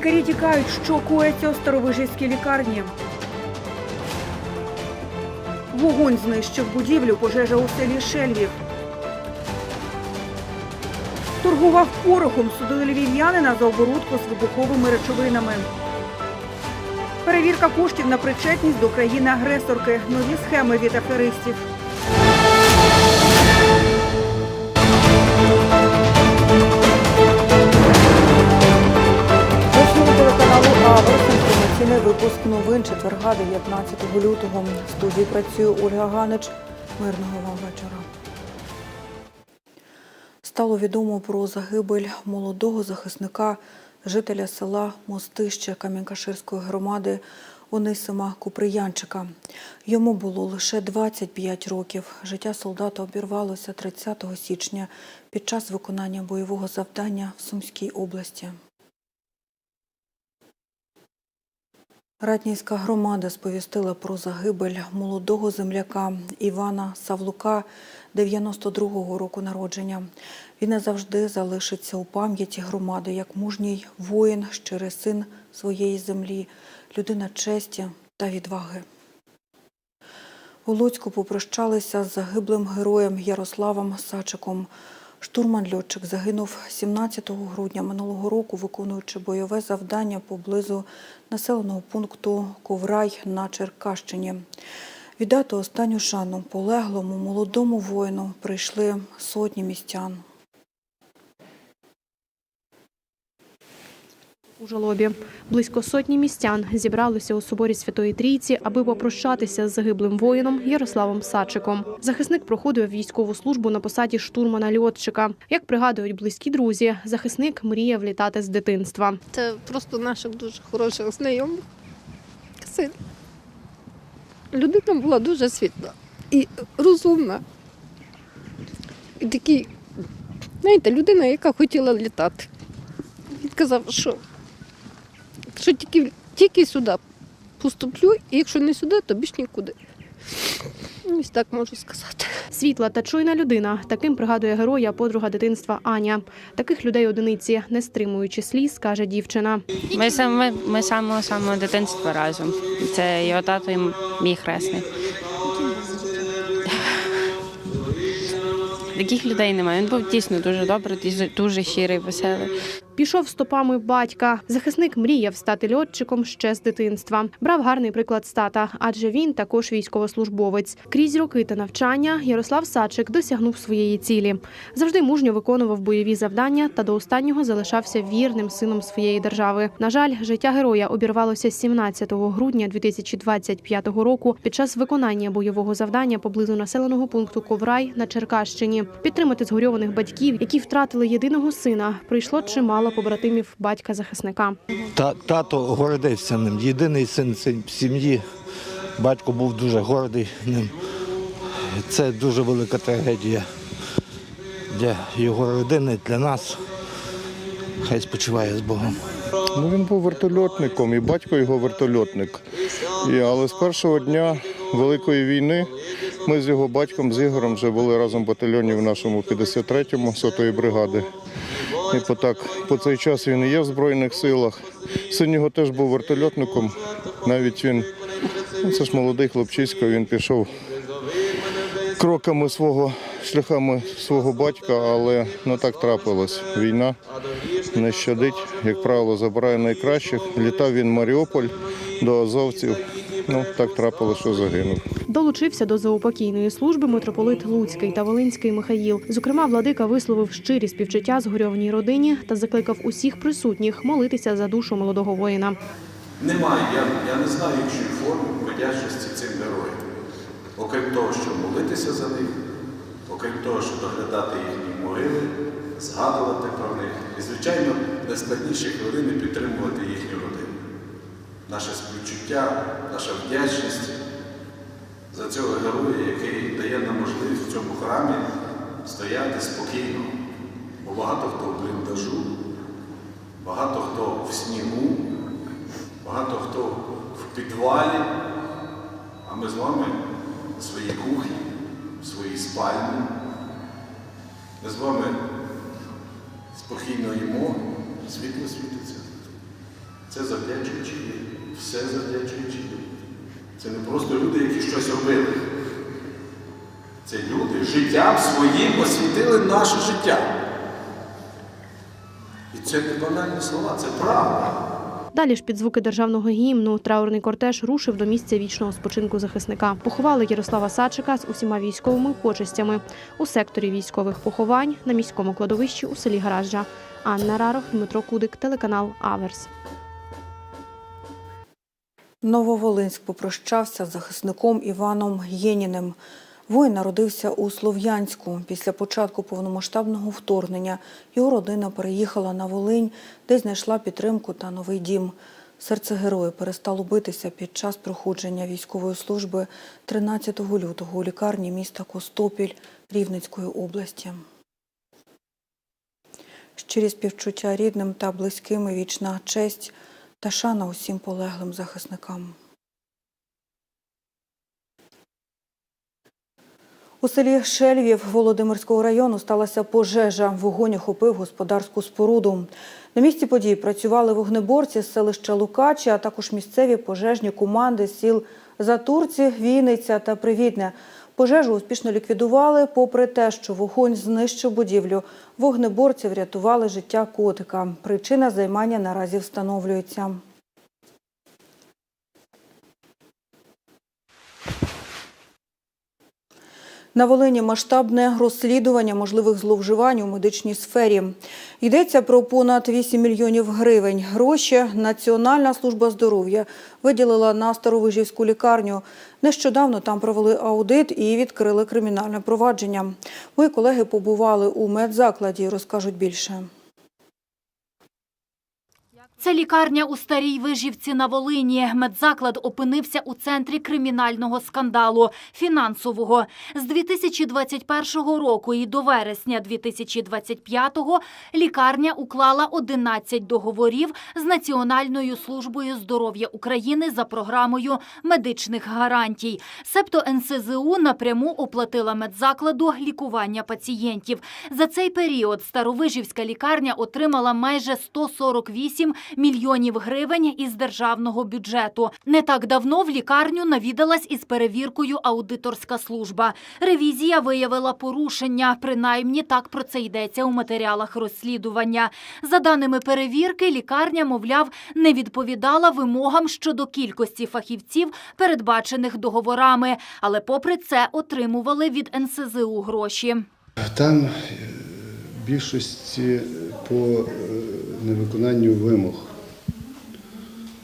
Лікарі тікають, що коїться у старовижівській лікарні. Вогонь знищив будівлю, пожежа у селі Шельвів. Торгував порохом, судили львів'янина за оборудку з вибуховими речовинами. Перевірка коштів на причетність до країни-агресорки. Нові схеми від аферистів. Інформаційний випуск новин четверга 19 лютого. В студії працює Ольга Ганич. Мирного вам вечора. Стало відомо про загибель молодого захисника, жителя села Мостище Кам'янкаширської громади Онисима Куприянчика. Йому було лише 25 років. Життя солдата обірвалося 30 січня під час виконання бойового завдання в Сумській області. Ратнійська громада сповістила про загибель молодого земляка Івана Савлука 92-го року народження. Він назавжди залишиться у пам'яті громади як мужній воїн, щирий син своєї землі, людина честі та відваги. У Луцьку попрощалися з загиблим героєм Ярославом Сачиком. Штурман-льотчик загинув 17 грудня минулого року, виконуючи бойове завдання поблизу населеного пункту Коврай на Черкащині. Віддати останню шану полеглому молодому воїну прийшли сотні містян. У жалобі близько сотні містян зібралися у соборі Святої Трійці, аби попрощатися з загиблим воїном Ярославом Сачиком. Захисник проходив військову службу на посаді штурмана льотчика. Як пригадують близькі друзі, захисник мріяв літати з дитинства. Це просто наших дуже хороших знайомих. Син. Людина була дуже світла і розумна. І такий, знаєте, людина, яка хотіла літати. Він казав, що, що тільки, тільки сюди поступлю, і якщо не сюди, то більш нікуди. Ну, Ось так можу сказати. Світла та чуйна людина. Таким пригадує героя подруга дитинства Аня. Таких людей одиниці, не стримуючи сліз, каже дівчина. Ми саме ми самого самого дитинства разом. Це його тато і мій хресний. Таких людей немає. Він був дійсно дуже добрий, дуже, дуже щирий, веселий. Пішов стопами батька. Захисник мріяв стати льотчиком ще з дитинства. Брав гарний приклад з тата, адже він також військовослужбовець. Крізь роки та навчання Ярослав Сачик досягнув своєї цілі. Завжди мужньо виконував бойові завдання та до останнього залишався вірним сином своєї держави. На жаль, життя героя обірвалося 17 грудня 2025 року під час виконання бойового завдання поблизу населеного пункту Коврай на Черкащині. Підтримати згорьованих батьків, які втратили єдиного сина, прийшло чимало побратимів батька захисника. Та, тато гордився ним. Єдиний син сім'ї. Батько був дуже гордий ним. Це дуже велика трагедія для його родини, для нас. Хай спочиває з Богом. Ну, він був вертольотником, і батько його вертольотник. І, але з першого дня Великої війни ми з його батьком, з Ігорем, вже були разом в батальйоні в нашому 53-му сотої бригади. І по, так, по цей час він і є в Збройних силах. Син його теж був вертольотником. Навіть він, ну, це ж молодий хлопчисько, він пішов кроками свого, шляхами свого батька, але не так трапилось. Війна не щадить, як правило, забирає найкращих. Літав він в Маріуполь до азовців. Ну, так трапилось, що загинув. Долучився до заупокійної служби митрополит Луцький та Волинський Михаїл. Зокрема, владика висловив щирі співчуття згорьованій родині та закликав усіх присутніх молитися за душу молодого воїна. Немає, я, я не знаю іншої форми подячності цим героям. Окрім того, щоб молитися за них, окрім того, щоб доглядати їхні могили, згадувати про них і, звичайно, найскладніші хвилини підтримувати їхню. Наше співчуття, наша вдячність за цього героя, який дає нам можливість в цьому храмі стояти спокійно. Бо багато хто в бліндажу, багато хто в снігу, багато хто в підвалі, а ми з вами в своїй кухні, в своїй спальні. Ми з вами спокійно їмо, світло світиться. Це завдячуючи. Все завдячуючи їм. Це не просто люди, які щось робили. Це люди життям своїм освітили наше життя. І це не банальні слова, це правда. Далі ж під звуки державного гімну траурний кортеж рушив до місця вічного спочинку захисника. Поховали Ярослава Сачика з усіма військовими почестями у секторі військових поховань на міському кладовищі у селі Гаражджа. Анна Рарох, Дмитро Кудик, телеканал Аверс. Нововолинськ попрощався з захисником Іваном Єніним. Воїн народився у Слов'янську. Після початку повномасштабного вторгнення його родина переїхала на Волинь, де знайшла підтримку та новий дім. Серце героя перестало битися під час проходження військової служби 13 лютого у лікарні міста Костопіль Рівненської області. Щирі співчуття рідним та близьким і вічна честь та шана усім полеглим захисникам. У селі Шельвів Володимирського району сталася пожежа. Вогонь охопив господарську споруду. На місці подій працювали вогнеборці з селища Лукачі, а також місцеві пожежні команди сіл Затурці, Війниця та Привідне. Пожежу успішно ліквідували, попри те, що вогонь знищив будівлю. Вогнеборці врятували життя котика. Причина займання наразі встановлюється. На Волині масштабне розслідування можливих зловживань у медичній сфері. Йдеться про понад 8 мільйонів гривень. Гроші Національна служба здоров'я виділила на Старовижівську лікарню. Нещодавно там провели аудит і відкрили кримінальне провадження. Мої колеги побували у медзакладі розкажуть більше. Це лікарня у Старій Вижівці на Волині. Медзаклад опинився у центрі кримінального скандалу – фінансового. З 2021 року і до вересня 2025 лікарня уклала 11 договорів з Національною службою здоров'я України за програмою медичних гарантій. Себто НСЗУ напряму оплатила медзакладу лікування пацієнтів. За цей період Старовижівська лікарня отримала майже 148 мільйонів гривень із державного бюджету. Не так давно в лікарню навідалась із перевіркою аудиторська служба. Ревізія виявила порушення. Принаймні так про це йдеться у матеріалах розслідування. За даними перевірки, лікарня, мовляв, не відповідала вимогам щодо кількості фахівців, передбачених договорами, але попри це отримували від НСЗУ гроші. Там більшості по е, невиконанню вимог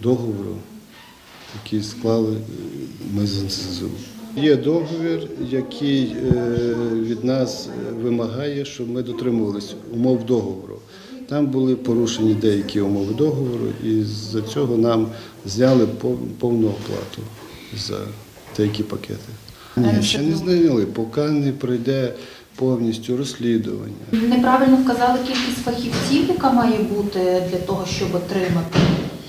договору, який склали е, ми з НСЗУ. Є договір, який е, від нас е, вимагає, щоб ми дотримувалися умов договору. Там були порушені деякі умови договору, і за цього нам зняли пов- повну оплату за деякі пакети. Ні, ще не зняли, поки не пройде повністю розслідування. Неправильно вказали кількість фахівців, яка має бути для того, щоб отримати.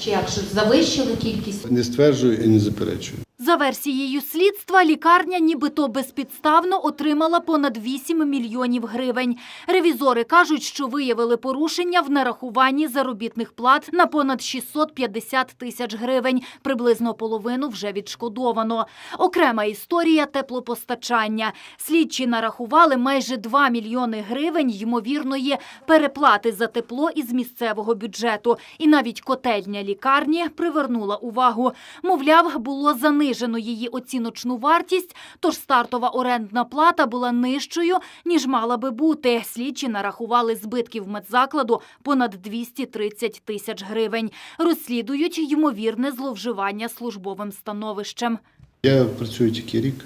Чи як що завищили кількість? Не стверджую і не заперечую. За версією слідства, лікарня нібито безпідставно отримала понад 8 мільйонів гривень. Ревізори кажуть, що виявили порушення в нарахуванні заробітних плат на понад 650 тисяч гривень. Приблизно половину вже відшкодовано. Окрема історія теплопостачання. Слідчі нарахували майже 2 мільйони гривень ймовірної переплати за тепло із місцевого бюджету. І навіть котельня лікарні привернула увагу. Мовляв, було занижено її оціночну вартість, тож стартова орендна плата була нижчою, ніж мала би бути. Слідчі нарахували збитків медзакладу понад 230 тисяч гривень. Розслідують ймовірне зловживання службовим становищем. Я працюю тільки рік,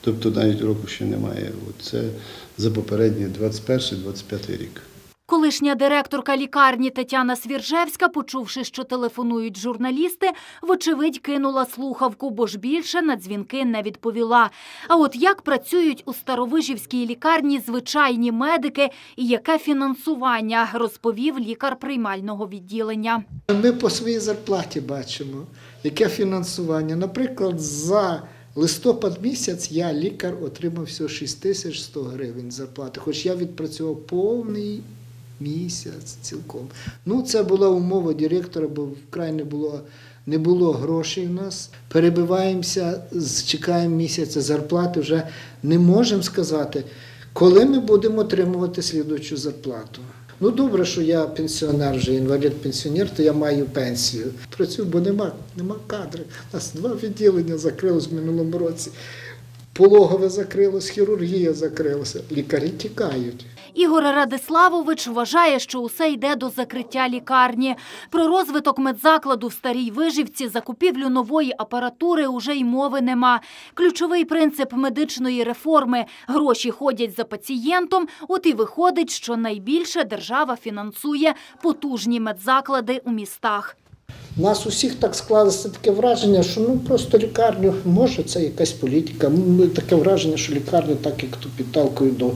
тобто навіть року ще немає. Це за попередній 21-25 рік. Колишня директорка лікарні Тетяна Свіржевська, почувши, що телефонують журналісти, вочевидь кинула слухавку, бо ж більше на дзвінки не відповіла. А от як працюють у Старовижівській лікарні звичайні медики і яке фінансування, розповів лікар приймального відділення. Ми по своїй зарплаті бачимо, яке фінансування. Наприклад, за листопад місяць я лікар отримав всього 6100 гривень зарплати, хоч я відпрацював повний Місяць цілком. Ну, це була умова директора, бо вкрай не було, не було грошей в нас. Перебиваємося, чекаємо місяця зарплати, вже не можемо сказати, коли ми будемо отримувати слідуючу зарплату. Ну, добре, що я пенсіонер, вже інвалід-пенсіонер, то я маю пенсію. Працюю, бо нема, нема кадрів. У нас два відділення закрилось в минулому році. Пологове закрилось, хірургія закрилася. Лікарі тікають. Ігор Радиславович вважає, що усе йде до закриття лікарні. Про розвиток медзакладу в Старій Вижівці, закупівлю нової апаратури уже й мови нема. Ключовий принцип медичної реформи – гроші ходять за пацієнтом, от і виходить, що найбільше держава фінансує потужні медзаклади у містах. У нас усіх так склалося таке враження, що ну просто лікарню, може це якась політика. Таке враження, що лікарню так як то підталкою до,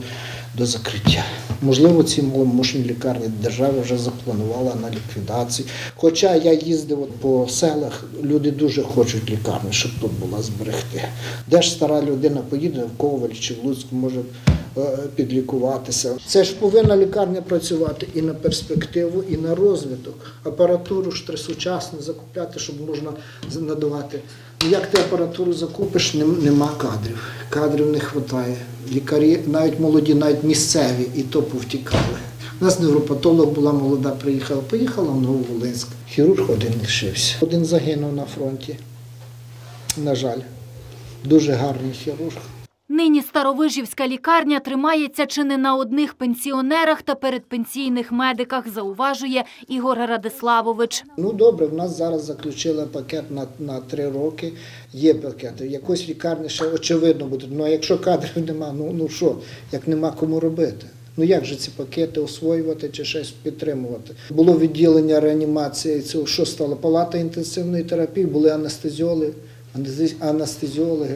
до закриття. Можливо, ці маломощні лікарні держава вже запланувала на ліквідацію. Хоча я їздив по селах, люди дуже хочуть лікарню, щоб тут була зберегти. Де ж стара людина поїде в Коваль чи в Луцьк може е, підлікуватися. Це ж повинна лікарня працювати і на перспективу, і на розвиток. Апаратуру ж треба сучасно закупляти, щоб можна надавати. Ну як ти апаратуру закупиш, нема кадрів. Кадрів не вистачає. Лікарі, навіть молоді, навіть місцеві, і то повтікали. У нас невропатолог була молода, приїхала, поїхала в Нововолинськ. Хірург один лишився. Один загинув на фронті. На жаль, дуже гарний хірург. Нині Старовижівська лікарня тримається чи не на одних пенсіонерах та передпенсійних медиках, зауважує Ігор Радиславович. Ну добре, в нас зараз заключили пакет на, на три роки. Є пакети. Якось лікарні ще очевидно буде. Ну а якщо кадрів нема, ну, ну що, як нема кому робити? Ну як же ці пакети освоювати чи щось підтримувати? Було відділення реанімації, цього що стало? Палата інтенсивної терапії, були анестезіологи, анестезі- анестезіологи.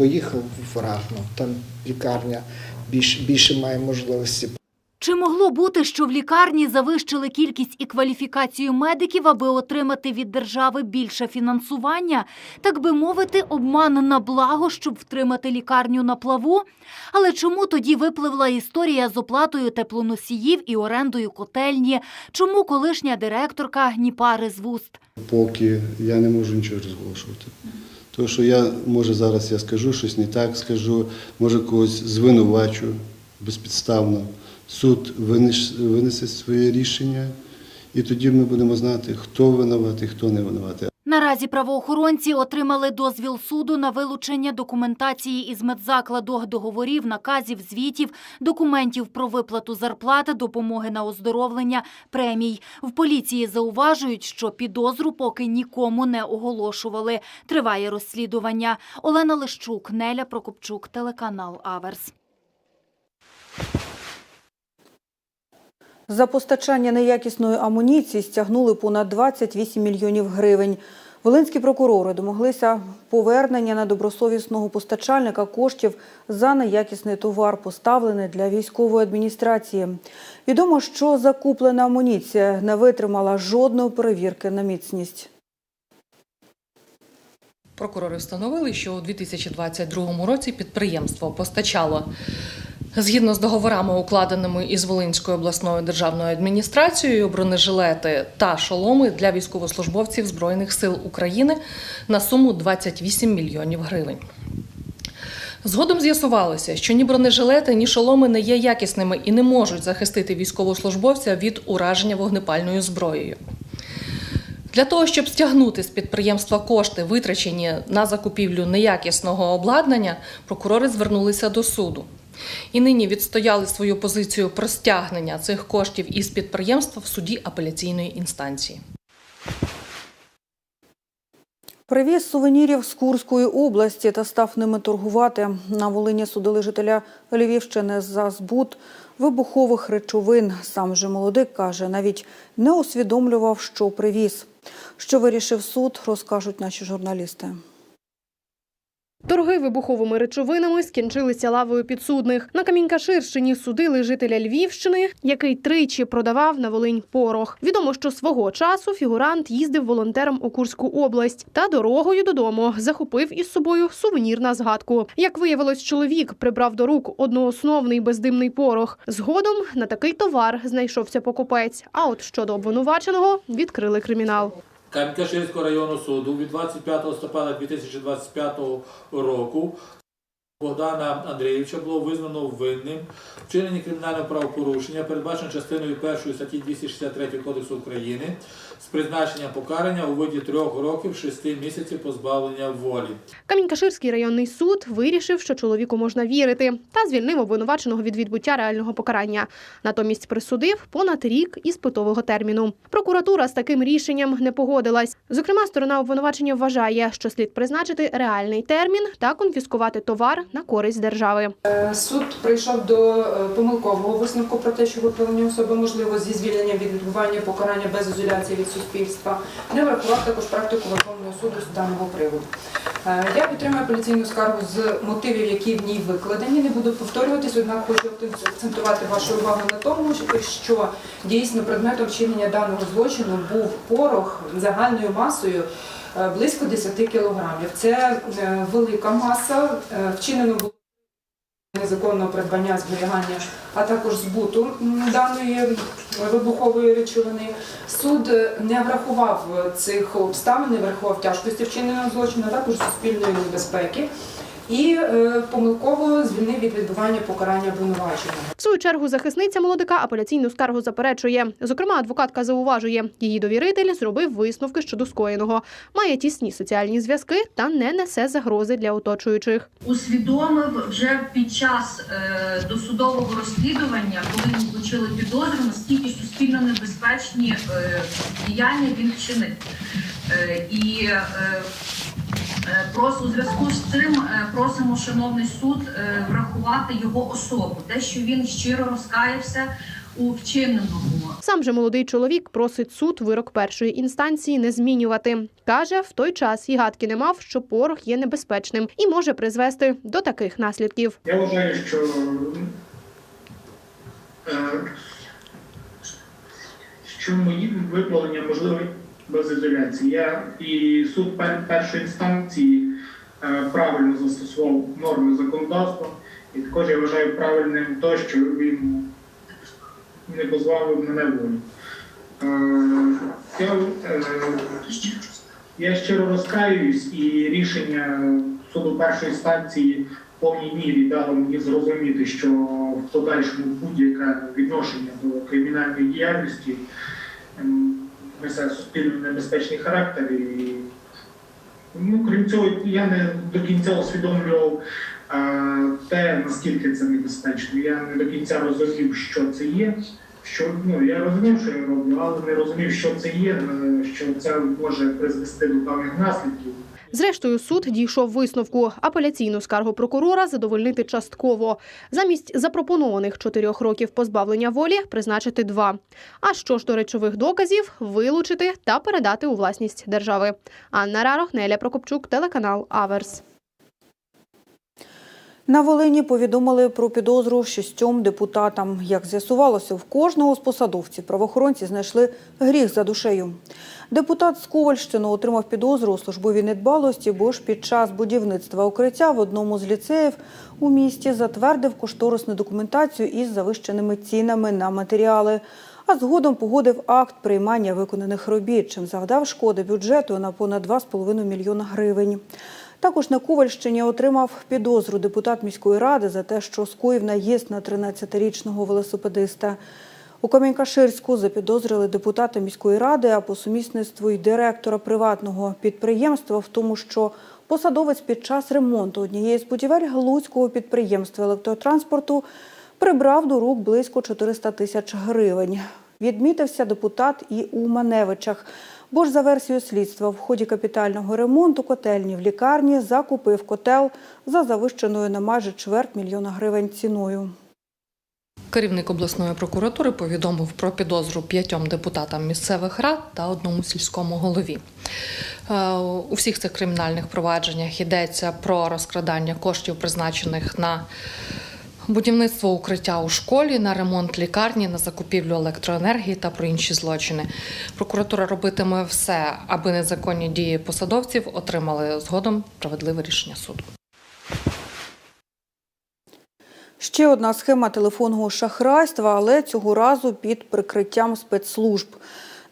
Поїхав в Рахну, там лікарня більше, більше має можливості Чи могло бути, що в лікарні завищили кількість і кваліфікацію медиків, аби отримати від держави більше фінансування? Так би мовити, обман на благо, щоб втримати лікарню на плаву? Але чому тоді випливла історія з оплатою теплоносіїв і орендою котельні? Чому колишня директорка ні пари з вуст? Поки я не можу нічого розголошувати. Тому що я, може, зараз я скажу щось не так, скажу, може когось звинувачу безпідставно. Суд винесе своє рішення, і тоді ми будемо знати, хто винуватий, хто не винуватий. Наразі правоохоронці отримали дозвіл суду на вилучення документації із медзакладу, договорів, наказів, звітів, документів про виплату зарплати, допомоги на оздоровлення, премій. В поліції зауважують, що підозру поки нікому не оголошували. Триває розслідування. Олена Лищук, Неля Прокопчук, телеканал Аверс. За постачання неякісної амуніції стягнули понад 28 мільйонів гривень. Волинські прокурори домоглися повернення на добросовісного постачальника коштів за неякісний товар, поставлений для військової адміністрації. Відомо, що закуплена амуніція не витримала жодної перевірки на міцність. Прокурори встановили, що у 2022 році підприємство постачало згідно з договорами, укладеними із Волинською обласною державною адміністрацією, бронежилети та шоломи для військовослужбовців Збройних сил України на суму 28 мільйонів гривень. Згодом з'ясувалося, що ні бронежилети, ні шоломи не є якісними і не можуть захистити військовослужбовця від ураження вогнепальною зброєю. Для того, щоб стягнути з підприємства кошти, витрачені на закупівлю неякісного обладнання, прокурори звернулися до суду. І нині відстояли свою позицію про стягнення цих коштів із підприємства в суді апеляційної інстанції. Привіз сувенірів з Курської області та став ними торгувати. На Волині судили жителя Львівщини за збут вибухових речовин. Сам же молодик каже, навіть не усвідомлював, що привіз. Що вирішив суд, розкажуть наші журналісти. Торги вибуховими речовинами скінчилися лавою підсудних. На Камінькаширщині судили жителя Львівщини, який тричі продавав на Волинь порох. Відомо, що свого часу фігурант їздив волонтером у Курську область та дорогою додому захопив із собою сувенір на згадку. Як виявилось, чоловік прибрав до рук одноосновний бездимний порох. Згодом на такий товар знайшовся покупець. А от щодо обвинуваченого відкрили кримінал. Кам'янка-Ширського районного суду від 25 листопада 2025 року Богдана Андрійовича було визнано винним вчиненні кримінального правопорушення, передбачено частиною 1 статті 263 Кодексу України з призначенням покарання у виді трьох років 6 місяців позбавлення волі. Камінькаширський районний суд вирішив, що чоловіку можна вірити, та звільнив обвинуваченого від відбуття реального покарання. Натомість присудив понад рік іспитового терміну. Прокуратура з таким рішенням не погодилась. Зокрема, сторона обвинувачення вважає, що слід призначити реальний термін та конфіскувати товар на користь держави. Суд прийшов до е, помилкового висновку про те, що виправлення особи можливо зі звільненням від відбування покарання без ізоляції від суспільства. Не врахував також практику Верховного суду з даного приводу. Е, Я підтримую апеляційну скаргу з мотивів, які в ній викладені. Не буду повторюватись, однак хочу акцентувати вашу увагу на тому, що дійсно предметом вчинення даного злочину був порох загальною масою е, близько 10 кілограмів. Це е, велика маса, вчинено було незаконного придбання, зберігання, а також збуту даної вибухової речовини. Суд не врахував цих обставин, не врахував тяжкості вчиненого злочину, а також суспільної небезпеки і е, помилково звільнив від відбування покарання обвинуваченого. В свою чергу захисниця молодика апеляційну скаргу заперечує. Зокрема, адвокатка зауважує, її довіритель зробив висновки щодо скоєного, має тісні соціальні зв'язки та не несе загрози для оточуючих. усвідомив вже під час е, досудового розслідування, коли йому вручили підозру, наскільки суспільно небезпечні е, діяння він вчинив. І просто у зв'язку з цим е, просимо шановний суд е, врахувати його особу, те, що він щиро розкаявся у вчиненому. Сам же молодий чоловік просить суд вирок першої інстанції не змінювати. Каже, в той час і гадки не мав, що порох є небезпечним і може призвести до таких наслідків. Я вважаю, що е, що мої виправлення можливе без ізоляції. Я і суд першої інстанції е, правильно застосував норми законодавства, і також я вважаю правильним те, що він не позбавив мене волі. Е, Я, е, я щиро розкаюсь, і рішення суду першої інстанції в повній мірі дало мені зрозуміти, що в подальшому будь-яке відношення до кримінальної діяльності ем, несе суспільно небезпечний характер. І, ну, крім цього, я не до кінця усвідомлював а, те, наскільки це небезпечно. Я не до кінця розумів, що це є. Що ну я розумів, що я роблю, але не розумів, що це є, е, що це може призвести до певних наслідків. Зрештою, суд дійшов висновку апеляційну скаргу прокурора задовольнити частково. Замість запропонованих чотирьох років позбавлення волі призначити два. А що ж до речових доказів вилучити та передати у власність держави. Анна Рарох, Неля Прокопчук, телеканал Аверс. На Волині повідомили про підозру шістьом депутатам. Як з'ясувалося, в кожного з посадовців правоохоронці знайшли гріх за душею. Депутат з Ковальщини отримав підозру у службовій недбалості, бо ж під час будівництва укриття в одному з ліцеїв у місті затвердив кошторисну документацію із завищеними цінами на матеріали. А згодом погодив акт приймання виконаних робіт, чим завдав шкоди бюджету на понад 2,5 мільйона гривень. Також на Ковальщині отримав підозру депутат міської ради за те, що скоїв наїзд на 13-річного велосипедиста. У Кам'янка-Ширську запідозрили депутата міської ради, а по сумісництву й директора приватного підприємства в тому, що посадовець під час ремонту однієї з будівель Галузького підприємства електротранспорту прибрав до рук близько 400 тисяч гривень. Відмітився депутат і у Маневичах. Бо ж за версією слідства в ході капітального ремонту котельні в лікарні закупив котел за завищеною на майже чверть мільйона гривень ціною. Керівник обласної прокуратури повідомив про підозру п'ятьом депутатам місцевих рад та одному сільському голові. Е, У всіх цих кримінальних провадженнях йдеться про розкрадання коштів, призначених на будівництво укриття у школі, на ремонт лікарні, на закупівлю електроенергії та про інші злочини. Прокуратура робитиме все, аби незаконні дії посадовців отримали згодом справедливе рішення суду. Ще одна схема телефонного шахрайства, але цього разу під прикриттям спецслужб.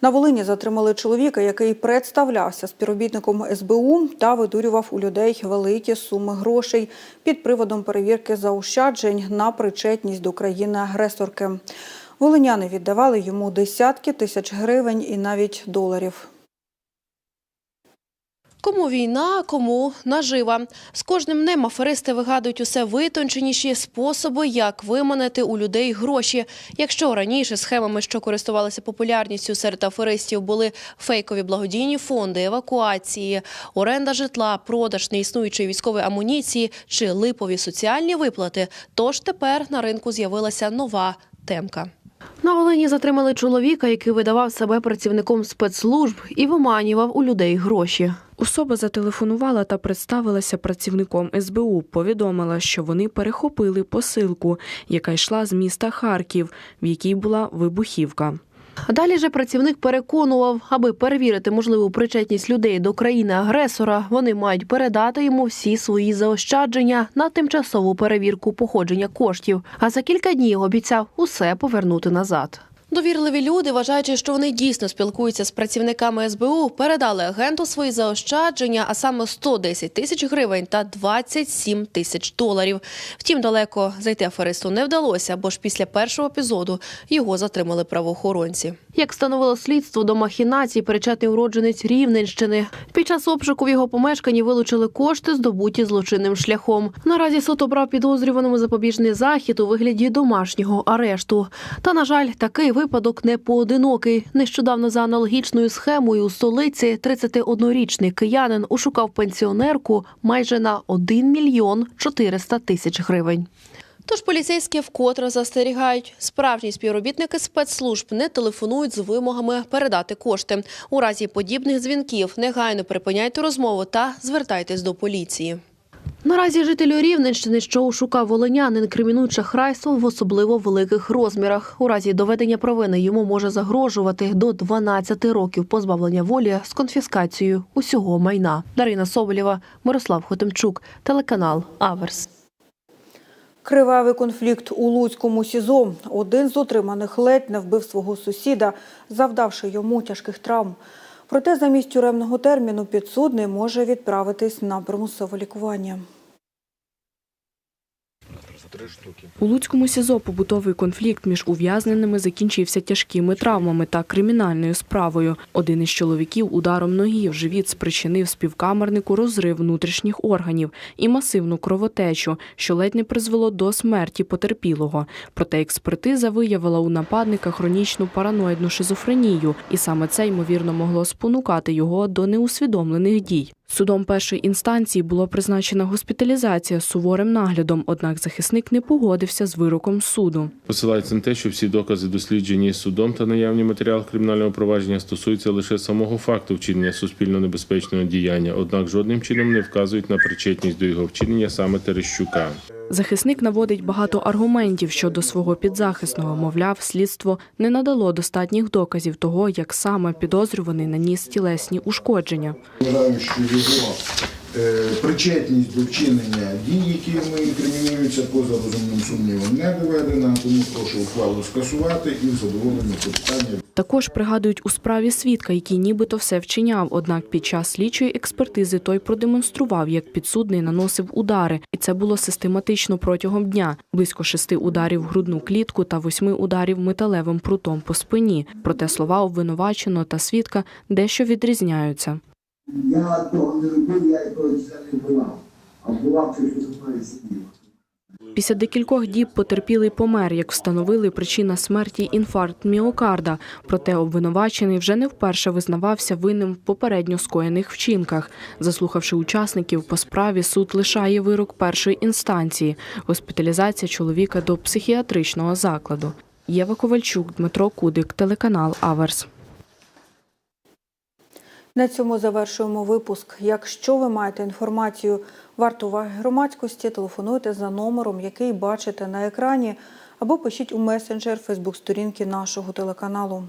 На Волині затримали чоловіка, який представлявся співробітником СБУ та видурював у людей великі суми грошей під приводом перевірки заощаджень на причетність до країни-агресорки. Волиняни віддавали йому десятки тисяч гривень і навіть доларів. Кому війна, кому нажива. З кожним днем аферисти вигадують усе витонченіші способи, як виманити у людей гроші. Якщо раніше схемами, що користувалися популярністю серед аферистів, були фейкові благодійні фонди, евакуації, оренда житла, продаж неіснуючої військової амуніції чи липові соціальні виплати, то ж тепер на ринку з'явилася нова темка. На Волині затримали чоловіка, який видавав себе працівником спецслужб і виманював у людей гроші. Особа зателефонувала та представилася працівником СБУ. Повідомила, що вони перехопили посилку, яка йшла з міста Харків, в якій була вибухівка. Далі же працівник переконував, аби перевірити можливу причетність людей до країни-агресора, вони мають передати йому всі свої заощадження на тимчасову перевірку походження коштів. А за кілька днів обіцяв усе повернути назад. Довірливі люди, вважаючи, що вони дійсно спілкуються з працівниками СБУ, передали агенту свої заощадження, а саме 110 тисяч гривень та 27 тисяч доларів. Втім, далеко зайти аферисту не вдалося, бо ж після першого епізоду його затримали правоохоронці. Як встановило слідство до махінацій, причетний уродженець Рівненщини. Під час обшуку в його помешканні вилучили кошти, здобуті злочинним шляхом. Наразі суд обрав підозрюваному запобіжний захід у вигляді домашнього арешту. Та, на жаль, такий випадок не поодинокий. Нещодавно за аналогічною схемою у столиці 31-річний киянин ушукав пенсіонерку майже на 1 мільйон 400 тисяч гривень. Тож поліцейські вкотре застерігають, справжні співробітники спецслужб не телефонують з вимогами передати кошти. У разі подібних дзвінків негайно припиняйте розмову та звертайтесь до поліції. Наразі жителю Рівненщини, що ошукав волинянин, кримінують шахрайство в особливо великих розмірах. У разі доведення провини йому може загрожувати до 12 років позбавлення волі з конфіскацією усього майна. Дарина Соболєва, Мирослав Хотимчук, телеканал Аверс. Кривавий конфлікт у Луцькому СІЗО. Один з отриманих ледь не вбив свого сусіда, завдавши йому тяжких травм. Проте замість тюремного терміну підсудний може відправитись на примусове лікування. У Луцькому СІЗО побутовий конфлікт між ув'язненими закінчився тяжкими травмами та кримінальною справою. Один із чоловіків ударом ноги в живіт спричинив співкамернику розрив внутрішніх органів і масивну кровотечу, що ледь не призвело до смерті потерпілого. Проте експертиза виявила у нападника хронічну параноїдну шизофренію, і саме це ймовірно могло спонукати його до неусвідомлених дій. Судом першої інстанції була призначена госпіталізація з суворим наглядом, однак захисник не погодився з вироком суду. Посилається на те, що всі докази досліджені судом та наявні матеріали кримінального провадження стосуються лише самого факту вчинення суспільно небезпечного діяння, однак жодним чином не вказують на причетність до його вчинення саме Терещука. Захисник наводить багато аргументів щодо свого підзахисного. Мовляв, слідство не надало достатніх доказів того, як саме підозрюваний наніс тілесні ушкодження. Е, причетність до вчинення дій, які ми інкримінуються поза розумним сумнівом, не доведена, тому прошу ухвалу скасувати і в задоволенні питання. Також пригадують у справі свідка, який нібито все вчиняв. Однак під час слідчої експертизи той продемонстрував, як підсудний наносив удари, і це було систематично протягом дня. Близько шести ударів в грудну клітку та восьми ударів металевим прутом по спині. Проте слова обвинуваченого та свідка дещо відрізняються. Я того не робив, я якогось це не вбивав. А вбивав це, що зі мною сидів. Після декількох діб потерпілий помер, як встановили причина смерті інфаркт міокарда. Проте обвинувачений вже не вперше визнавався винним в попередньо скоєних вчинках. Заслухавши учасників по справі, суд лишає вирок першої інстанції госпіталізація чоловіка до психіатричного закладу. Єва Ковальчук, Дмитро Кудик, телеканал Аверс. На цьому завершуємо випуск. Якщо ви маєте інформацію варту уваги громадськості, телефонуйте за номером, який бачите на екрані, або пишіть у месенджер Фейсбук-сторінки нашого телеканалу.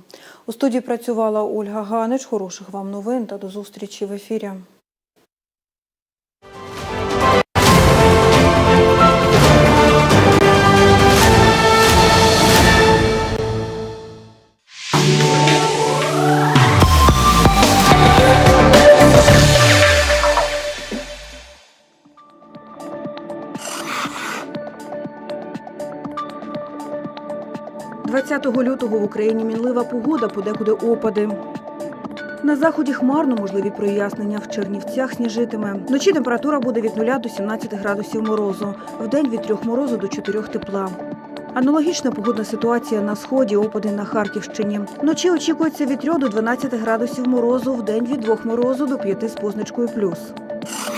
У студії працювала Ольга Ганич. Хороших вам новин та до зустрічі в ефірі. – лютого в Україні мінлива погода, подекуди опади. На заході хмарно можливі прояснення. В Чернівцях сніжитиме. Вночі температура буде від 0 до 17 градусів морозу. Вдень від 3 морозу до 4 тепла. Аналогічна погодна ситуація на сході, опади на Харківщині. Вночі очікується від 3 до 12 градусів морозу, вдень від 2 морозу до 5 з позначкою плюс.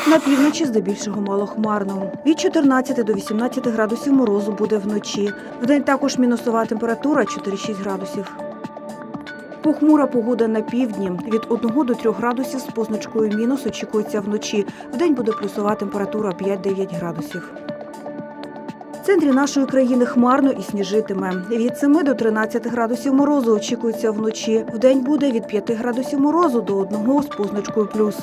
На півночі здебільшого малохмарно. Від 14 до 18 градусів морозу буде вночі. Вдень також мінусова температура 4-6 градусів. Похмура погода на півдні. Від 1 до 3 градусів з позначкою мінус очікується вночі. Вдень буде плюсова температура 5-9 градусів. В центрі нашої країни хмарно і сніжитиме. Від 7 до 13 градусів морозу очікується вночі. Вдень буде від 5 градусів морозу до 1 з позначкою плюс.